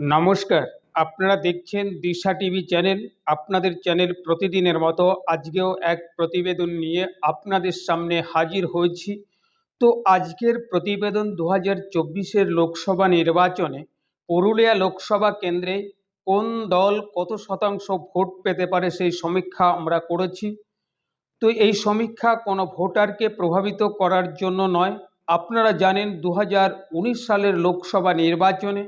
নমস্কার, আপনারা দেখছেন দিশা টিভি চ্যানেল, আপনাদের চ্যানেল প্রতিদিনের মতো। আজকেও এক প্রতিবেদন নিয়ে আপনাদের সামনে হাজির হয়েছি। তো আজকের প্রতিবেদন দু হাজার চব্বিশের লোকসভা নির্বাচনে, পুরুলিয়া লোকসভা কেন্দ্রে কোন দল কত শতাংশ ভোট পেতে পারে সেই সমীক্ষা আমরা করেছি। তো এই সমীক্ষা কোনো ভোটারকে প্রভাবিত করার জন্য নয়। আপনারা জানেন দু হাজার উনিশ সালের লোকসভা নির্বাচনে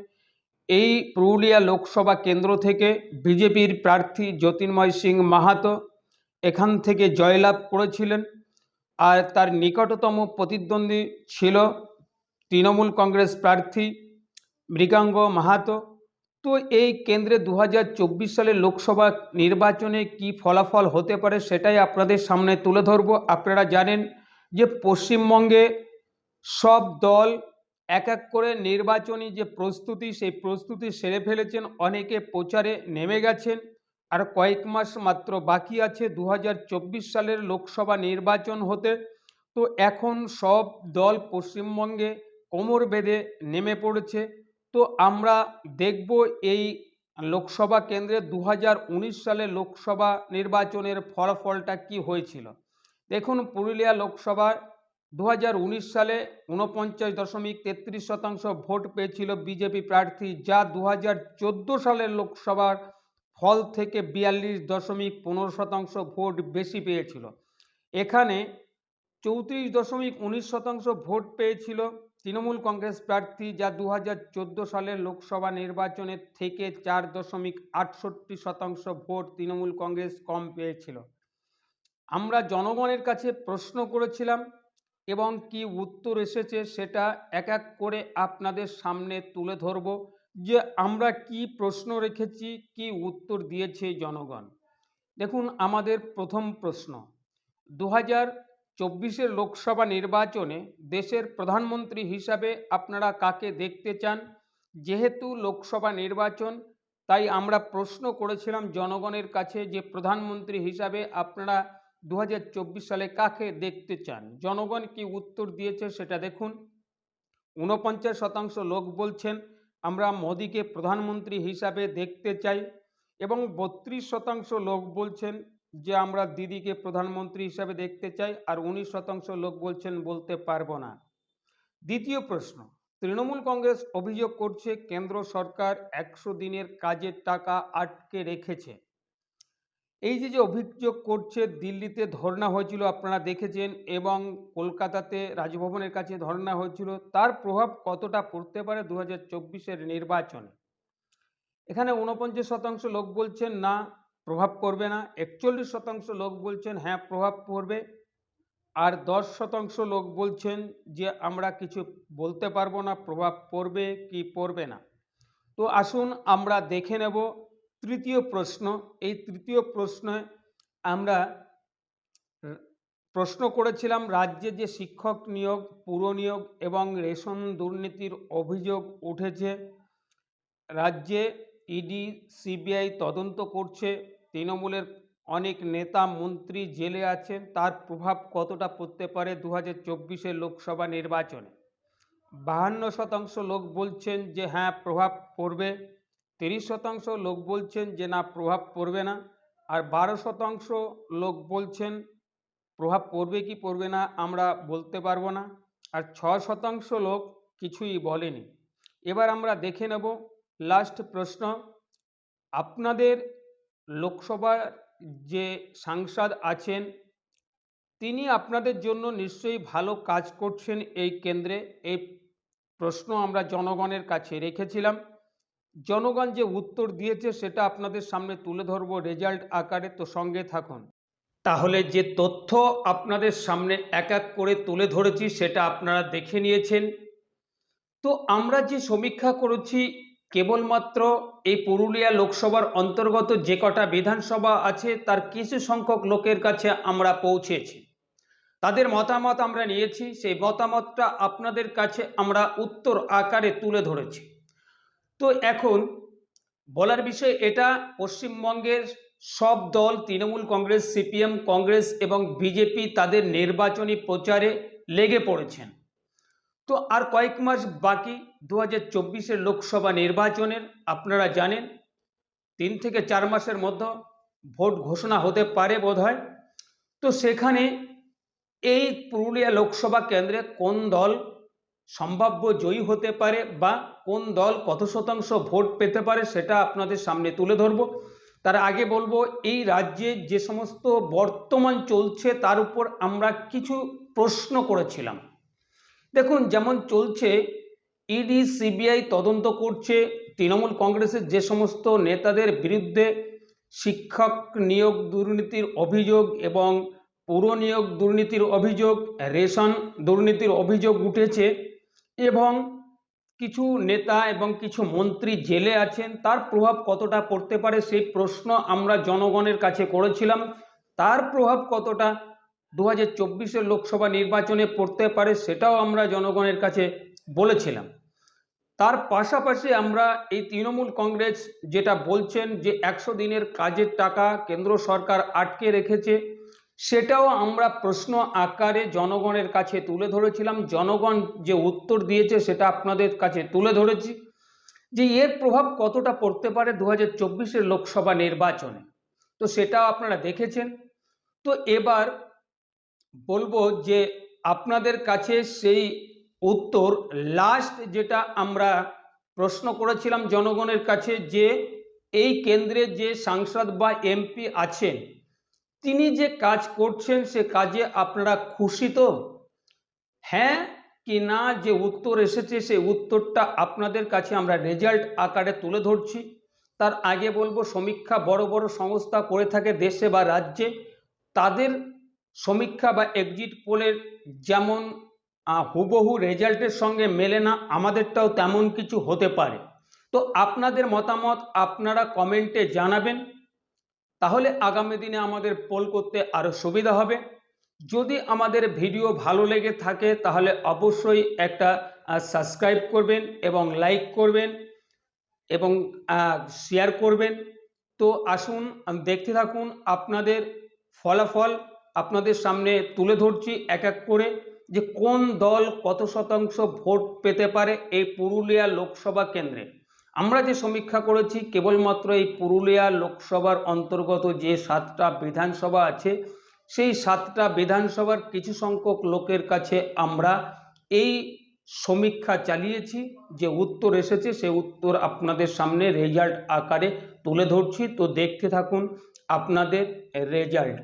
এই পুরুলিয়া লোকসভা কেন্দ্র থেকে বিজেপির প্রার্থী জ্যোতির্ময় সিং মাহাতো এখান থেকে জয়লাভ করেছিলেন। আর তার নিকটতম প্রতিদ্বন্দ্বী ছিল তৃণমূল কংগ্রেস প্রার্থী মৃগাঙ্গ মাহাতো। তো এই কেন্দ্রে দু সালের লোকসভা নির্বাচনে কি ফলাফল হতে পারে সেটাই আপনাদের সামনে তুলে ধরব। আপনারা জানেন যে পশ্চিমবঙ্গে সব দল এক এক করে নির্বাচনী যে প্রস্তুতি, সেই প্রস্তুতি সেরে ফেলেছেন। অনেকে প্রচারে নেমে গেছেন। আর কয়েক মাস মাত্র বাকি আছে দু হাজার চব্বিশ সালের লোকসভা নির্বাচন হতে। তো এখন সব দল পশ্চিমবঙ্গে কোমর বেঁধে নেমে পড়েছে। তো আমরা দেখব এই লোকসভা কেন্দ্রে দু সালে লোকসভা নির্বাচনের ফলাফলটা কি হয়েছিল। দেখুন, পুরুলিয়া লোকসভার দু হাজার উনিশ সালে উনপঞ্চাশ দশমিক তেত্রিশ শতাংশ ভোট পেয়েছিল বিজেপি প্রার্থী, যা দু হাজার চোদ্দ সালের লোকসভার ফল থেকে বিয়াল্লিশ দশমিক পনেরো শতাংশ ভোট বেশি পেয়েছিল। এখানে চৌত্রিশ দশমিক উনিশ শতাংশ ভোট পেয়েছিল তৃণমূল কংগ্রেস প্রার্থী, যা দু হাজার চোদ্দ সালের লোকসভা নির্বাচনের থেকে চার দশমিক আটষট্টি শতাংশ ভোট তৃণমূল কংগ্রেস কম পেয়েছিল। আমরা জনগণের কাছে প্রশ্ন করেছিলাম এবং কি উত্তর এসেছে সেটা এক এক করে আপনাদের সামনে তুলে ধরব যে আমরা কি প্রশ্ন রেখেছি, কি উত্তর দিয়েছে জনগণ। দেখুন, আমাদের প্রথম প্রশ্ন। দু হাজার চব্বিশের লোকসভা নির্বাচনে দেশের প্রধানমন্ত্রী হিসাবে আপনারা কাকে দেখতে চান? যেহেতু লোকসভা নির্বাচন, তাই আমরা প্রশ্ন করেছিলাম জনগণের কাছে যে প্রধানমন্ত্রী হিসাবে আপনারা দু হাজার চব্বিশ সালে কাকে দেখতে চান? জনগণ কি উত্তর দিয়েছে সেটা দেখুন। ঊনপঞ্চাশ শতাংশ লোক বলছেন, আমরা মোদিকে প্রধানমন্ত্রী হিসাবে দেখতে চাই। এবং বত্রিশ শতাংশ লোক বলছেন যে, আমরা দিদিকে প্রধানমন্ত্রী হিসাবে দেখতে চাই। আর উনিশ শতাংশ লোক বলছেন, বলতে পারব না। দ্বিতীয় প্রশ্ন, তৃণমূল কংগ্রেস অভিযোগ করছে কেন্দ্র সরকার একশো দিনের কাজের টাকা আটকে রেখেছে। এই যে যে অভিযোগ করছে, দিল্লিতে ধর্না হয়েছিল, আপনারা দেখেছেন, এবং কলকাতাতে রাজভবনের কাছে ধর্ণা হয়েছিল, তার প্রভাব কতটা পড়তে পারে দু হাজার নির্বাচনে? এখানে উনপঞ্চাশ শতাংশ লোক বলছেন, না, প্রভাব পড়বে না। একচল্লিশ শতাংশ লোক বলছেন হ্যাঁ প্রভাব পড়বে। আর দশ শতাংশ লোক বলছেন যে, আমরা কিছু বলতে পারব না, প্রভাব পড়বে কি পড়বে না। তো আসুন, আমরা দেখে নেব তৃতীয় প্রশ্ন, এই তৃতীয় প্রশ্নে আমরা প্রশ্ন করেছিলাম রাজ্যে যে শিক্ষক নিয়োগ, পুর নিয়োগ এবং রেশন দুর্নীতির অভিযোগ উঠেছে। রাজ্যে ইডি, সিবিআই তদন্ত করছে। তৃণমূলের অনেক নেতা, মন্ত্রী জেলে আছেন। তার প্রভাব কতটা পড়তে পারে দু হাজার লোকসভা নির্বাচনে? বাহান্ন শতাংশ লোক বলছেন যে হ্যাঁ প্রভাব পড়বে। তিরিশ শতাংশ লোক বলছেন যে না, প্রভাব পড়বে না। আর বারো শতাংশ লোক বলছেন, প্রভাব পড়বে কি পড়বে না আমরা বলতে পারব না। আর ছ শতাংশ লোক কিছুই বলেনি। এবার আমরা দেখে নেব লাস্ট প্রশ্ন। আপনাদের লোকসভার যে সাংসদ আছেন, তিনি আপনাদের জন্য নিশ্চয়ই ভালো কাজ করছেন এই কেন্দ্রে। এই প্রশ্ন আমরা জনগণের কাছে রেখেছিলাম। জনগণ যে উত্তর দিয়েছে সেটা আপনাদের সামনে তুলে ধরবো রেজাল্ট আকারে, তো সঙ্গে থাকুন। তাহলে যে তথ্য আপনাদের সামনে এক এক করে তুলে ধরেছি সেটা আপনারা দেখে নিয়েছেন। তো আমরা যে সমীক্ষা করেছি, কেবলমাত্র এই পুরুলিয়া লোকসভার অন্তর্গত যে কটা বিধানসভা আছে, তার কিছু সংখ্যক লোকের কাছে আমরা পৌঁছেছি। তাদের মতামত আমরা নিয়েছি, সেই মতামতটা আপনাদের কাছে আমরা উত্তর আকারে তুলে ধরেছি। তো এখন বলার বিষয় এটা, পশ্চিমবঙ্গের সব দল, তৃণমূল কংগ্রেস, সিপিএম কংগ্রেস এবং বিজেপি তাদের নির্বাচনী প্রচারে লেগে পড়েছেন। তো আর কয়েক মাস বাকি দু হাজার লোকসভা নির্বাচনের, আপনারা জানেন, তিন থেকে চার মাসের মধ্যে ভোট ঘোষণা হতে পারে বোধহয়। তো সেখানে এই পুরুলিয়া লোকসভা কেন্দ্রে কোন দল সম্ভাব্য জয়ী হতে পারে বা কোন দল কত শতাংশ ভোট পেতে পারে সেটা আপনাদের সামনে তুলে ধরব। তার আগে বলব, এই রাজ্যে যে সমস্ত বর্তমান চলছে তার উপর আমরা কিছু প্রশ্ন করেছিলাম। দেখুন, যেমন চলছে, ইডি, সিবিআই তদন্ত করছে, তৃণমূল কংগ্রেসের যে সমস্ত নেতাদের বিরুদ্ধে শিক্ষক নিয়োগ দুর্নীতির অভিযোগ এবং পুর নিয়োগ দুর্নীতির অভিযোগ, রেশন দুর্নীতির অভিযোগ উঠেছে এবং কিছু নেতা এবং কিছু মন্ত্রী জেলে আছেন, তার প্রভাব কতটা পড়তে পারে সেই প্রশ্ন আমরা জনগণের কাছে করেছিলাম। তার প্রভাব কতটা দু হাজার লোকসভা নির্বাচনে পড়তে পারে সেটাও আমরা জনগণের কাছে বলেছিলাম। তার পাশাপাশি আমরা এই তৃণমূল কংগ্রেস যেটা বলছেন যে একশো দিনের কাজের টাকা কেন্দ্র সরকার আটকে রেখেছে সেটাও আমরা প্রশ্ন আকারে জনগণের কাছে তুলে ধরেছিলাম। জনগণ যে উত্তর দিয়েছে সেটা আপনাদের কাছে তুলে ধরেছি যে এর প্রভাব কতটা পড়তে পারে দু হাজার লোকসভা নির্বাচনে। তো সেটাও আপনারা দেখেছেন। তো এবার বলব যে আপনাদের কাছে সেই উত্তর লাস্ট যেটা আমরা প্রশ্ন করেছিলাম জনগণের কাছে যে এই কেন্দ্রে যে সাংসদ বা এমপি আছেন তিনি যে কাজ করছেন, সে কাজে আপনারা খুশি তো? হ্যাঁ কি না যে উত্তর এসেছে সেই উত্তরটা আপনাদের কাছে আমরা রেজাল্ট আকারে তুলে ধরছি। তার আগে বলব, সমীক্ষা বড় বড় সংস্থা করে থাকে দেশে বা রাজ্যে। তাদের সমীক্ষা বা এক্সিট পোলের যেমন হুবহু রেজাল্টের সঙ্গে মেলে না, আমাদেরটাও তেমন কিছু হতে পারে। তো আপনাদের মতামত আপনারা কমেন্টে জানাবেন। তাহলে আগামী দিনে আমাদের পোল করতে আরও সুবিধা হবে। যদি আমাদের ভিডিও ভালো লেগে থাকে, তাহলে অবশ্যই একটা সাবস্ক্রাইব করবেন এবং লাইক করবেন এবং শেয়ার করবেন। তো আসুন দেখতে থাকুন আপনাদের ফলাফল। আপনাদের সামনে তুলে ধরছি এক এক করে যে কোন দল কত শতাংশ ভোট পেতে পারে এই পুরুলিয়া লোকসভা কেন্দ্রে। আমরা যে সমীক্ষা করেছি, কেবলমাত্র এই পুরুলিয়া লোকসভার অন্তর্গত যে সাতটা বিধানসভা আছে, সেই সাতটা বিধানসভার কিছু সংখ্যক লোকের কাছে আমরা এই সমীক্ষা চালিয়েছি। যে উত্তর এসেছে সেই উত্তর আপনাদের সামনে রেজাল্ট আকারে তুলে ধরছি। তো দেখতে থাকুন আপনাদের রেজাল্ট